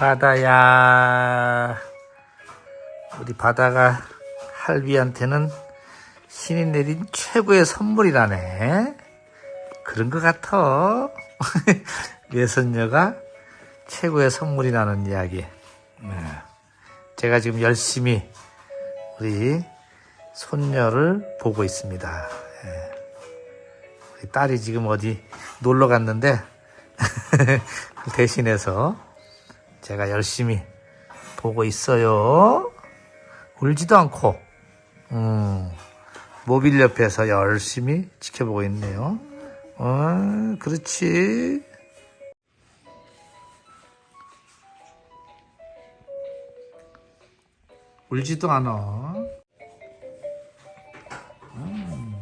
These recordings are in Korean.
바다야. 우리 바다가 할비한테는 신이 내린 최고의 선물이라네. 그런 것 같아. 외손녀가 최고의 선물이라는 이야기. 네. 제가 지금 열심히 우리 손녀를 보고 있습니다. 예. 우리 딸이 지금 어디 놀러 갔는데 대신해서 제가 열심히 보고 있어요. 울지도 않고, 음, 모빌 옆에서 열심히 지켜보고 있네요. 어, 그렇지. 울지도 않아. 음.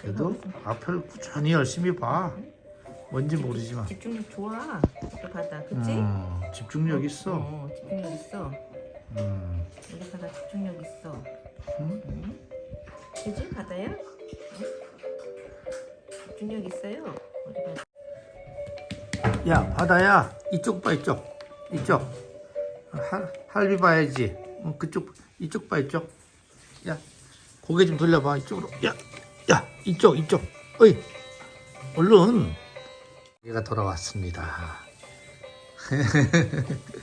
그래도 앞을 꾸준히 열심히 봐. 뭔지 모르지만. 집중력 좋아. 우리 바다, 그치? 음, 집중력 있어. 어, 집중력 있어. 음, 우리 바다 집중력 있어. 음? 응? 그지 바다야? 응? 집중력 있어요. 우리 바다. 야, 바다야. 이쪽 봐, 이쪽. 이쪽. 할, 할비 봐야지. 어, 그쪽, 이쪽 봐, 이쪽. 야, 고개 좀 돌려봐, 이쪽으로. 야, 야, 이쪽, 이쪽. 어이, 얼른. 얘가 돌아왔습니다.